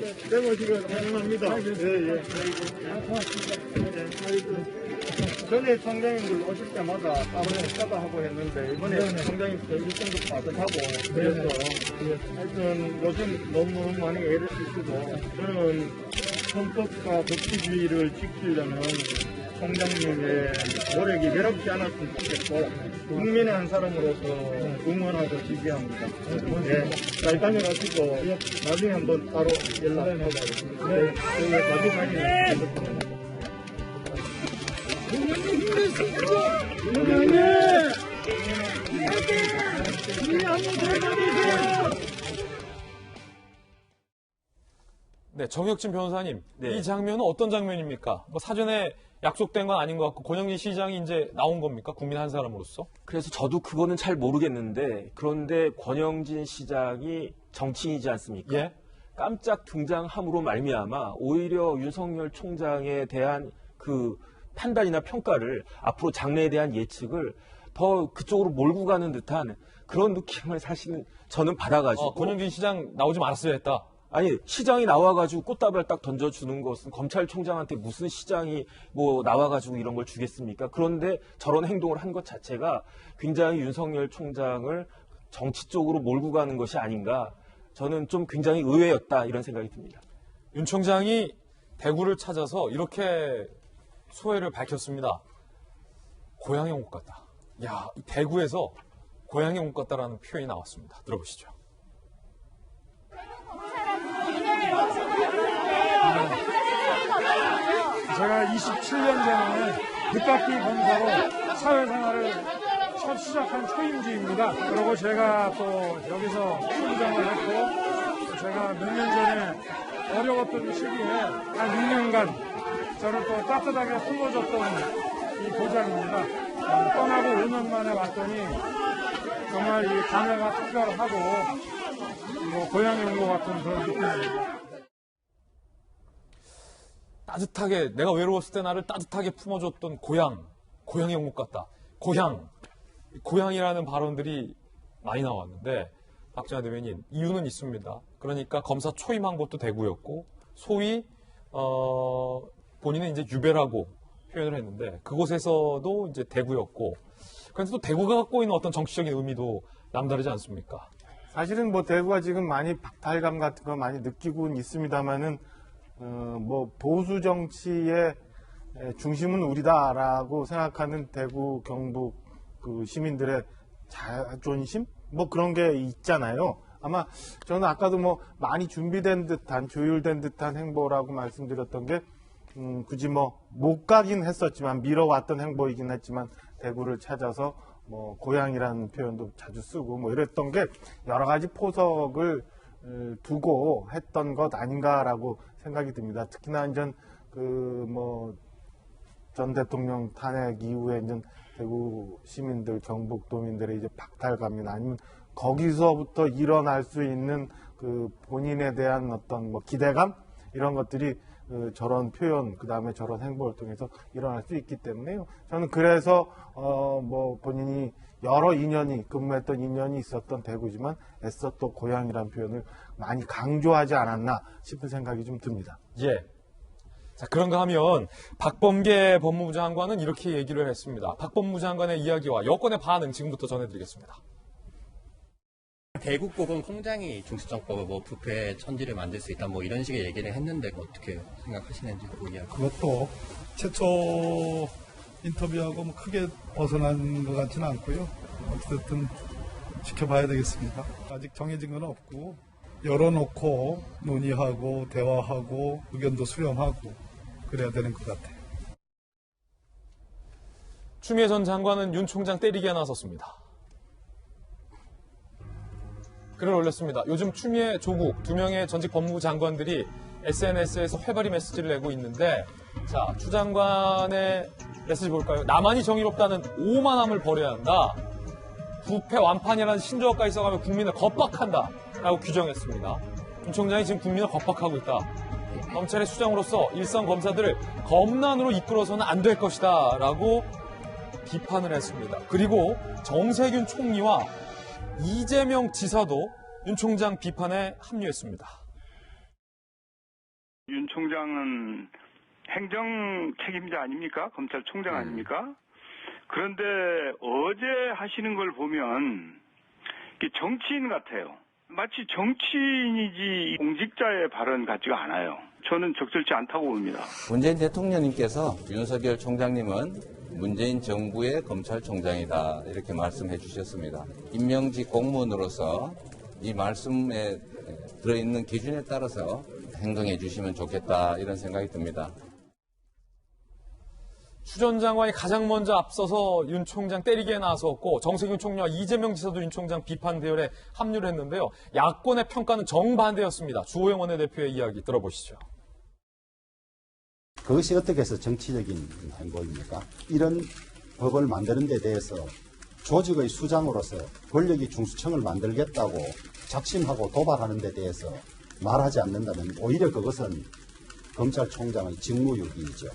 내가 지금 환영합니다. 예, 예. 전에 총장님들 오실 때마다 아무래도 사과하고 했는데 이번에 총장님 일정도 빠듯하고 그래서 하여튼 요즘 너무 많이 애를 쓰시고 저는 헌법과 법치주의를 지키려는 총장님의 노력이 매롭지 않았으면 좋겠고 국민의 한 사람으로서 응원하고 지지합니다. 네, 잘 다녀가시고 나중에 한번 따로 연락하겠습니다. 네, 저희 나중에 다니는 네, 정혁진 변호사님, 네. 이 장면은 어떤 장면입니까? 뭐 사전에 약속된 건 아닌 것 같고 권영진 시장이 이제 나온 겁니까? 국민 한 사람으로서? 그래서 저도 그거는 잘 모르겠는데 그런데 권영진 시장이 정치인이지 않습니까? 예. 깜짝 등장함으로 말미암아 오히려 윤석열 총장에 대한 그 판단이나 평가를 앞으로 장래에 대한 예측을 더 그쪽으로 몰고 가는 듯한 그런 느낌을 사실은 저는 받아가지고 어, 권영진 시장 나오지 말았어야 했다. 아니 시장이 나와가지고 꽃다발 딱 던져주는 것은 검찰총장한테 무슨 시장이 뭐 나와가지고 이런 걸 주겠습니까? 그런데 저런 행동을 한 것 자체가 굉장히 윤석열 총장을 정치 쪽으로 몰고 가는 것이 아닌가 저는 좀 굉장히 의외였다 이런 생각이 듭니다. 윤 총장이 대구를 찾아서 이렇게 소회를 밝혔습니다. 온것 같다. 야, 이 대구에서 온것 같다라는 표현이 나왔습니다. 들어보시죠. 제가 27년 전에 늦깎이 검사로 사회생활을 첫 시작한 초임주입니다. 그리고 제가 또 여기서 총장을 했고 제가 몇 년 전에 어려웠던 시기에 한 6년간 저를 또 따뜻하게 품어줬던 이 보장입니다. 어, 떠나고 5년 만에 왔더니 정말 이 감회가 특별하고 뭐 고향에 온 것 같은 그런 느낌입니다. 따뜻하게 내가 외로웠을 때 나를 따뜻하게 품어줬던 고향, 고향에 온것 같다. 고향, 고향이라는 발언들이 많이 나왔는데 박정희 대변인 이유는 있습니다. 그러니까 검사 초임한 것도 대구였고 소위 어, 본인은 이제 유배라고 표현을 했는데 그곳에서도 이제 대구였고 그런데 또 대구가 갖고 있는 어떤 정치적인 의미도 남다르지 않습니까? 사실은 뭐 대구가 지금 많이 박탈감 같은 거 많이 느끼고는 있습니다만은 어, 뭐 보수 정치의 에, 중심은 우리다라고 생각하는 대구 경북 그 시민들의 자존심 뭐 그런 게 있잖아요. 아마 저는 아까도 뭐 많이 준비된 듯한 조율된 듯한 행보라고 말씀드렸던 게 음, 굳이 뭐 못 가긴 했었지만 미뤄왔던 행보이긴 했지만 대구를 찾아서 뭐 고향이라는 표현도 자주 쓰고 뭐 이랬던 게 여러 가지 포석을 어, 두고 했던 것 아닌가라고 생각이 듭니다. 특히나 이제 그뭐 전 대통령 탄핵 이후에 이제 대구 시민들, 경북 도민들의 이제 박탈감이나 아니면 거기서부터 일어날 수 있는 그 본인에 대한 어떤 뭐 기대감 이런 것들이 그 저런 표현 그 다음에 저런 행보를 통해서 일어날 수 있기 때문에요. 저는 그래서 어 뭐 본인이 여러 인연이 근무했던 인연이 있었던 대구지만 애써 또 고향이라는 표현을 많이 강조하지 않았나 싶은 생각이 좀 듭니다. 예. 자, 그런가 하면 박범계 법무부 장관은 이렇게 얘기를 했습니다. 박법무 장관의 이야기와 여권의 반응 지금부터 전해드리겠습니다. 대국법은 통장이 중수정법을 뭐 부패 천지를 만들 수 있다 뭐 이런 식의 얘기를 했는데 그거 어떻게 생각하시는지 그 이야기. 그것도 최초 인터뷰하고 뭐 크게 벗어난 것 같지는 않고요. 어쨌든 지켜봐야 되겠습니다. 아직 정해진 건 없고 열어놓고 논의하고 대화하고 의견도 수렴하고 그래야 되는 것 같아요. 추미애 전 장관은 윤 총장 때리기에 나섰습니다. 글을 올렸습니다. 요즘 추미애 조국 두 명의 전직 법무부 장관들이 SNS에서 회바리 메시지를 내고 있는데 자, 추 장관의 메시지 볼까요? 나만이 정의롭다는 오만함을 버려야 한다. 부패 완판이라는 신조어까지 써가며 국민을 겁박한다. 라고 규정했습니다. 윤 총장이 지금 국민을 겁박하고 있다. 검찰의 수장으로서 일선 검사들을 검난으로 이끌어서는 안 될 것이다. 라고 비판을 했습니다. 그리고 정세균 총리와 이재명 지사도 윤 총장 비판에 합류했습니다. 윤 총장은 행정 책임자 아닙니까? 검찰총장 아닙니까? 그런데 어제 하시는 걸 보면 정치인 같아요. 마치 정치인이지 공직자의 발언 같지가 않아요. 저는 적절치 않다고 봅니다. 문재인 대통령님께서 윤석열 총장님은 문재인 정부의 검찰총장이다 이렇게 말씀해 주셨습니다. 임명직 공무원으로서 이 말씀에 들어있는 기준에 따라서 행동해 주시면 좋겠다 이런 생각이 듭니다. 추전 장관이 가장 먼저 앞서서 윤 총장 때리기에 나섰고 정세균 총리와 이재명 지사도 윤 총장 비판 대열에 합류를 했는데요. 야권의 평가는 정반대였습니다. 주호영 원내대표의 이야기 들어보시죠. 그것이 어떻게 해서 정치적인 행보입니까? 이런 법을 만드는 데 대해서 조직의 수장으로서 권력이 중수청을 만들겠다고 작심하고 도발하는 데 대해서 말하지 않는다면 오히려 그것은 검찰총장의 직무유기이죠.